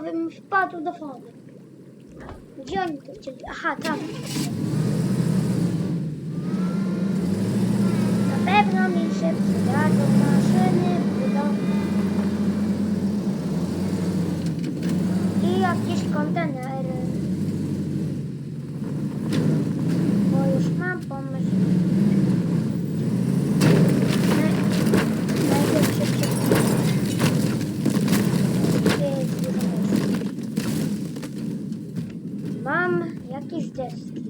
mi wpadł do wody. Gdzie oni to chcieli? Aha, tam. Na pewno mi się przydadzą maszyny budowy. I jakieś kontenery. Bo już mam pomysł. Naj- Najpierw się przekonam. Gdzie jest dużo miejsca? Mam jakieś deski.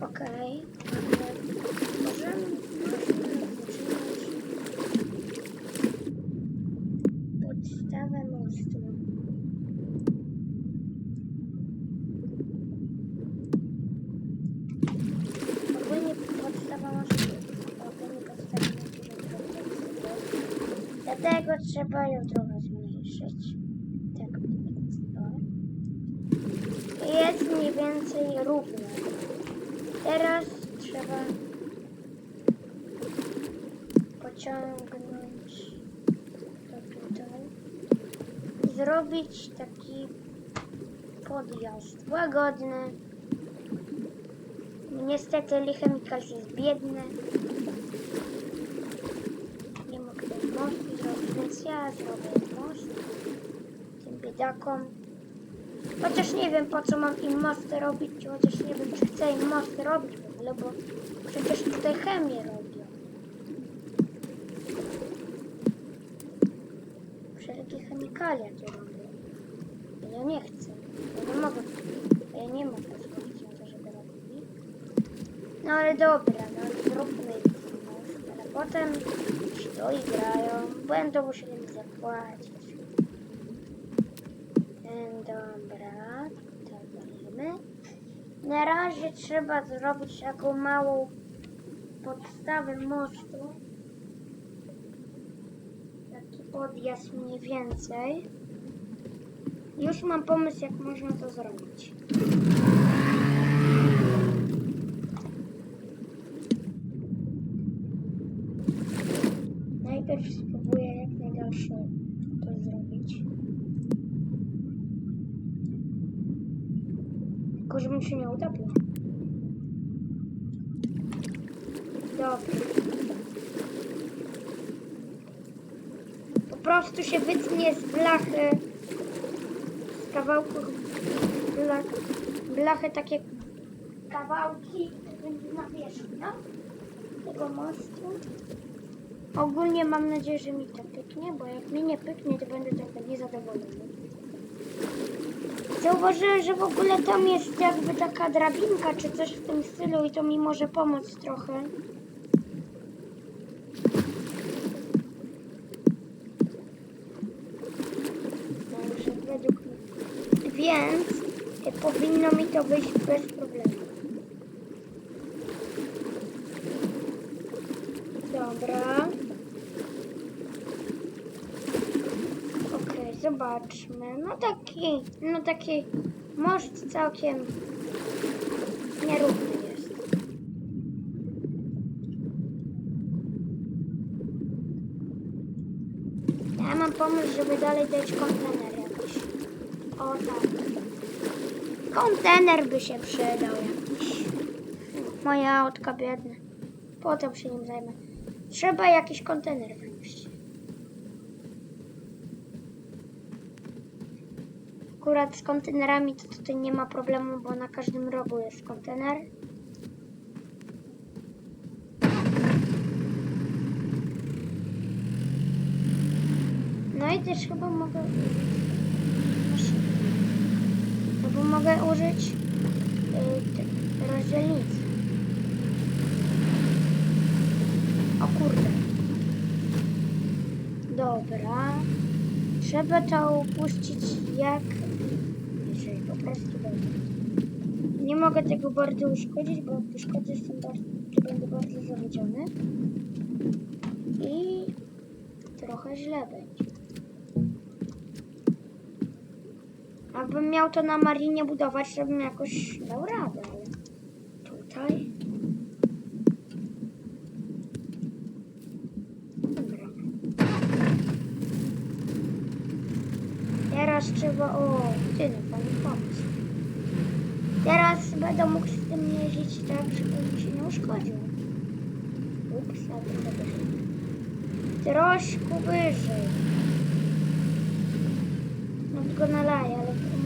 Okej. Możemy, możemy zaczynać podstawę mostu. Ogólnie podstawa mostu. Ogólnie podstawa mostu. Dlatego trzeba ją trochę zmniejszyć. Tak. O. Jest mniej więcej równa. Teraz trzeba pociągnąć to tutaj. Zrobić taki podjazd łagodny. Niestety Lichemikals jest biedny. Nie mogę ten most zrobić, więc ja zrobię most tym biedakom. Chociaż nie wiem po co mam im mosty robić, chociaż nie wiem czy chcę im mosty robić w ogóle, bo przecież tutaj chemię robią. Wszelkie chemikalia tu robią. Ja nie chcę. Ja nie mogę. Ja nie mogę zrobić żeby robili. No ale dobra, no zróbmy potem stoi grają, będą musieli mi zapłacić. Dobra, to walimy. Na razie trzeba zrobić taką małą podstawę mostu. Taki podjazd mniej więcej. Już mam pomysł, jak można to zrobić. Najpierw spróbuję jak najdalsze to zrobić. Tylko żeby mi się nie utopił. Dobra. Po prostu się wytnie z blachy, z kawałków blach, blachy takie kawałki, będzie na wierzchu, no? Tego mostu. Ogólnie mam nadzieję, że mi to pyknie, bo jak mi nie pyknie, to będę trochę niezadowolony. Zauważyłem, że w ogóle tam jest jakby taka drabinka czy coś w tym stylu i to mi może pomóc trochę. To wyjść bez problemu. Dobra. Okej, zobaczmy. No taki, no taki most całkiem nierówny. Ja mam pomysł, żeby dalej dać kontener jakiś. O tak. Kontener by się przydał jakiś. Moje autko biedne. Potem się nim zajmę. Trzeba jakiś kontener wnieść. Akurat z kontenerami to tutaj nie ma problemu, bo na każdym rogu jest kontener. No i też chyba mogę Albo mogę użyć yy, rozdzielnicy. O kurde. Dobra. Trzeba to upuścić jak... Jeżeli po prostu będzie. Nie mogę tego bardzo uszkodzić, bo uszkodzę jestem bardzo, będę bardzo zawiedziony. I trochę źle będzie. Abym miał to na marinie budować, to bym jakoś dał radę. Tutaj. Dobra. Teraz trzeba... O, ty no, pani pomysł. Teraz będę mógł z tym jeździć tak, żeby mi się nie uszkodził. Ups, ale to tak wyżej. Troszkę wyżej. No tylko nalaję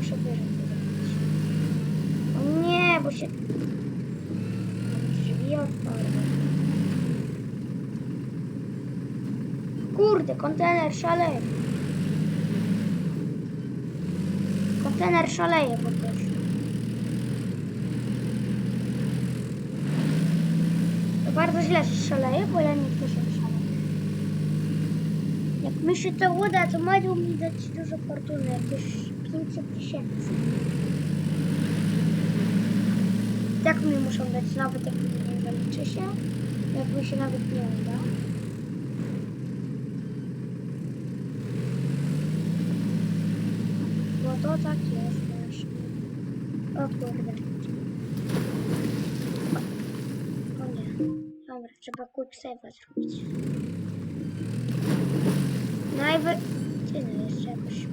muszę wyżej zrobić. O nie, bo się... Drzwi otwarły. Kurde, kontener szaleje. Kontener szaleje po prostu. To bardzo źle szaleje, bo ja nie chcę się. Jak mi się to uda, to mają mi dać dużo fortuny, jakieś 500 tysięcy. Tak mi muszą dać, nawet jak nie zaliczy się, jak mi się nawet nie uda. Bo to tak jest właśnie. O kurde. O nie. Dobra, trzeba quick zrobić. Najwy... Ty no, jeszcze jakoś...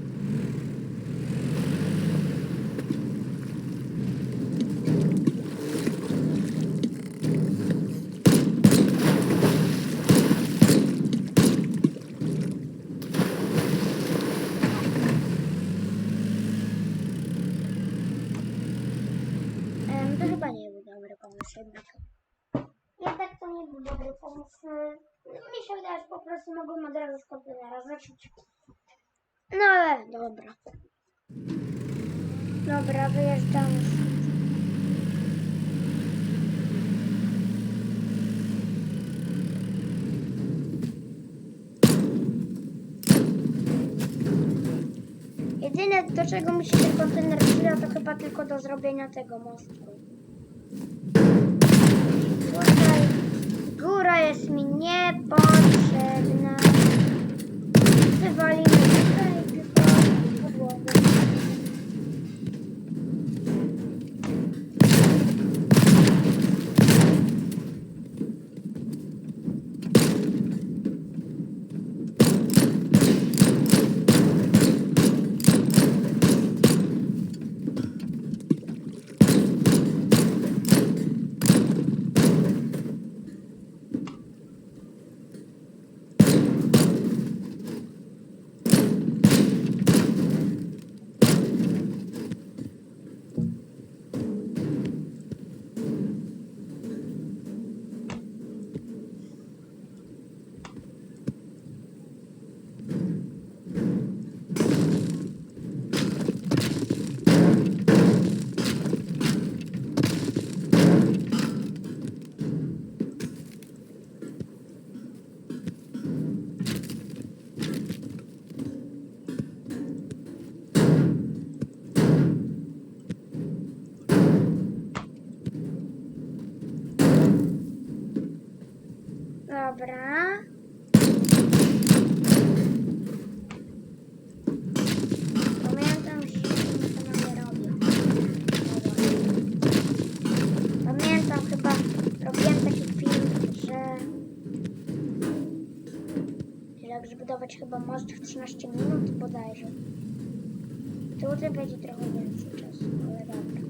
to chyba nie był dobry pomysł jednak. Jednak to nie był dobry pomysł. No, mi się wydaje, że po prostu mogłem od razu z kontenera zacząć. No ale dobra. Dobra, wyjeżdżamy. stąd. Jedyne do czego mi się ten kontener przyda to chyba tylko do zrobienia tego mostku. Tutaj góra jest mi niepotrzebna. Wywalimy tutaj tylko podłogę. Dobra. Pamiętam, że to nie robię. Pamiętam chyba, robiłem taki film, że że jak zbudować chyba most w 13 minut bodajże. Tutaj będzie trochę więcej czasu, ale dobra.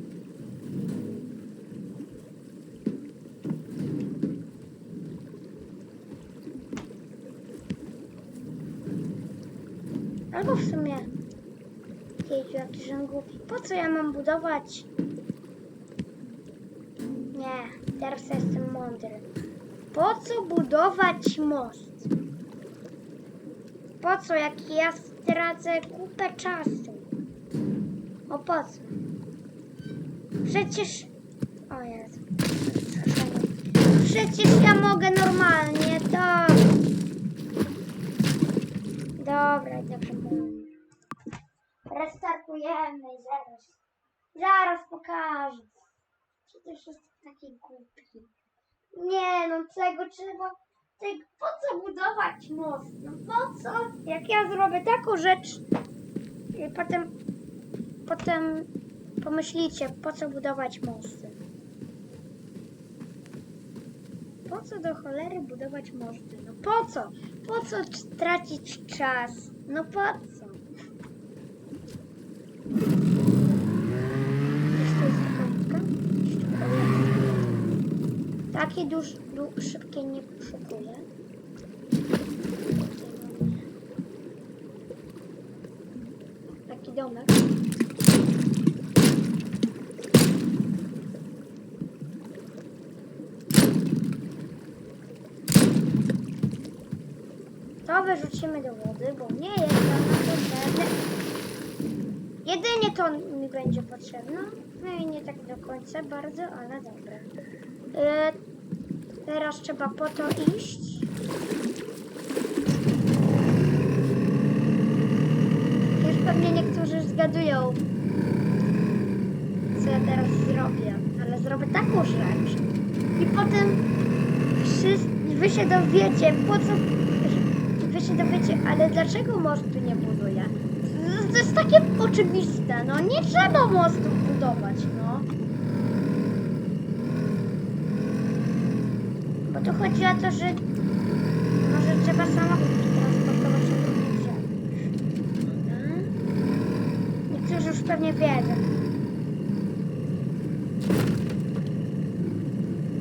Albo w sumie Jeju, jaki żem głupi. Po co ja mam budować? Nie, teraz jestem mądry. Po co budować most? Po co, jak ja stracę kupę czasu? O po co? Przecież... O Jezu. Przecież ja mogę normalnie, to... Dobra, dobrze mówię. Restartujemy zaraz. Zaraz pokażę. Przecież jest taki głupi. Nie no, tego trzeba... Tego, po co budować most? No po co? Jak ja zrobię taką rzecz i potem... Potem pomyślicie, po co budować mosty? Po co do cholery budować mosty? No po co? Po co tracić czas? No po co? Takie duż, du, szybkie nie poszukuję. Taki domek. To wyrzucimy do wody, bo nie jest nam potrzebne. Jedynie to mi będzie potrzebne. No i nie tak do końca bardzo, ale dobra. E, teraz trzeba po to iść. Już pewnie niektórzy zgadują, co ja teraz zrobię. Ale zrobię taką rzecz. I potem wszyscy, wy się dowiecie, po co... Wy się dowiecie, ale dlaczego mostu nie buduje? To- jest takie oczywiste, no nie trzeba mostu budować, no. Bo tu chodzi o to, że może trzeba samochód transportować na drugi brzeg. Niektórzy już pewnie wiedzą.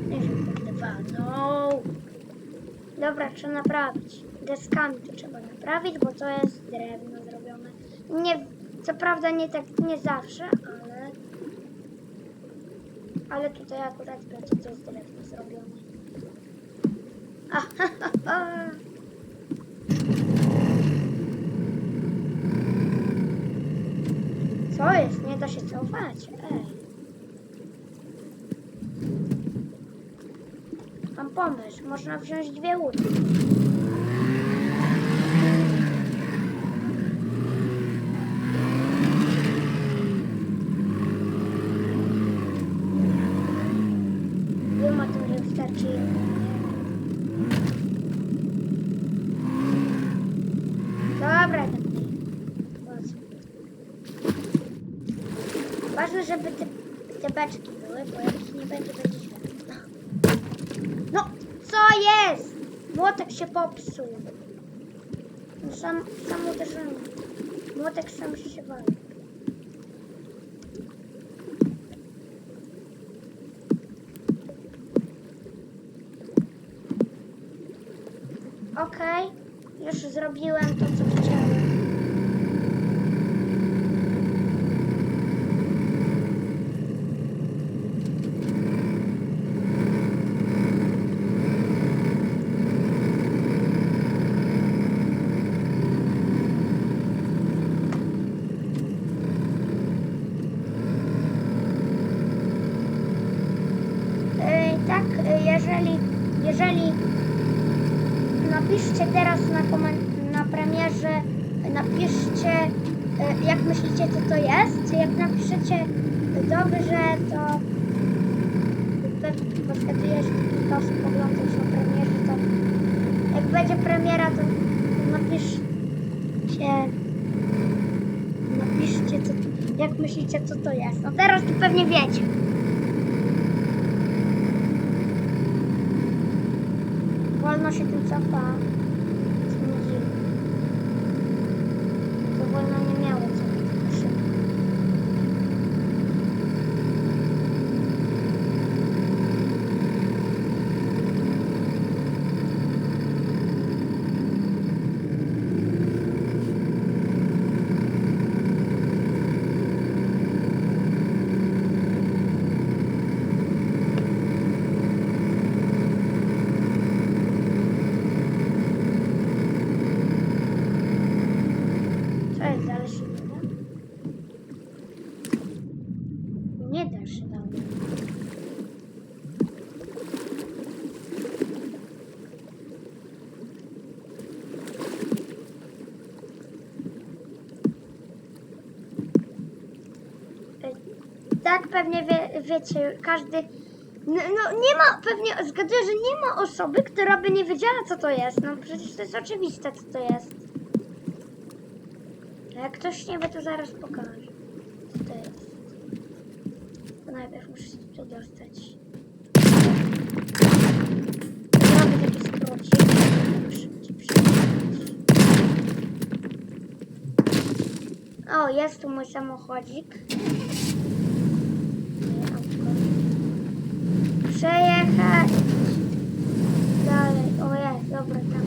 Nie wiem, no. Dobra, trzeba naprawić. Deskami to trzeba naprawić, bo to jest drewno zrobione. Nie, co prawda nie tak, nie zawsze, ale... Ale tutaj akurat wiecie, to jest drewno zrobione. Co jest? Nie da się cofać. Ej. Mam pomysł. Można wziąć dwie łódki. Wiem o tym, że wystarczy jedna. Dobra, tak nie. Po co? Ważne, żeby te, te beczki były, bo jak ich nie będzie, będzie źle. No, co jest? Młotek się popsuł. Sam, sam uderzyłem. Młotek sam się wali. Okej, już zrobiłem to, co chciałem. Yy, tak, yy, jeżeli, jeżeli napiszcie teraz na, na premierze, napiszcie, yy, jak myślicie, co to jest. Jak napiszecie dobrze, to zgaduję, że kilka osób ogląda już na premierze, to jak będzie premiera, to napiszcie, napiszcie, co, jak myślicie, co to jest. No teraz to pewnie wiecie. Wolno się tym cofa. Co mnie dziwi. To wolno nie miało cofać tak szybko. Co jest dalej się nie da? Nie da się dalej. Ej, Tak pewnie wie, wiecie, każdy. No, no nie ma, pewnie zgaduję, że nie ma osoby, która by nie wiedziała co to jest. No przecież to jest oczywiste co to jest. Jak ktoś nie wie, to zaraz pokażę. Co to jest? To najpierw muszę się tu dostać. Zrobię taki skrócik. O, jest tu mój samochodzik. przejechać dalej. O jest, dobra tam.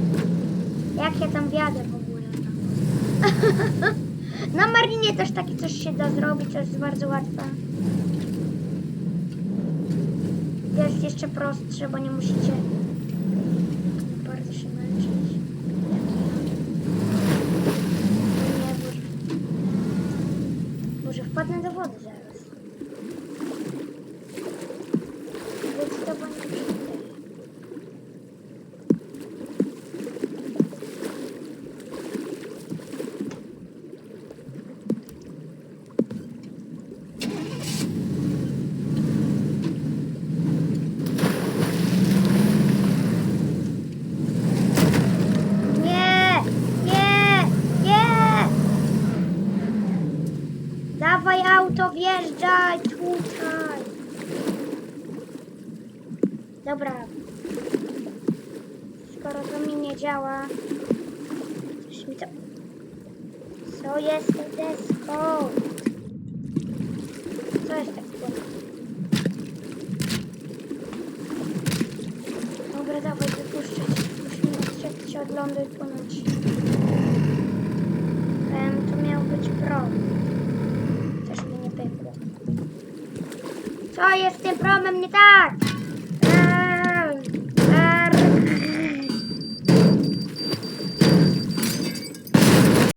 Jak ja tam wiadę w ogóle? Na marinie też takie coś się da zrobić, to jest bardzo łatwe. Jest jeszcze prostsze, bo nie musicie Co jest tą deską? Co jest tak płynne? Dobra, dawaj, wypuszczać. Musimy odczekać się od lądu i płynąć. Em, to miał być prom. Też mi nie pykło. Co jest z tym promem nie tak?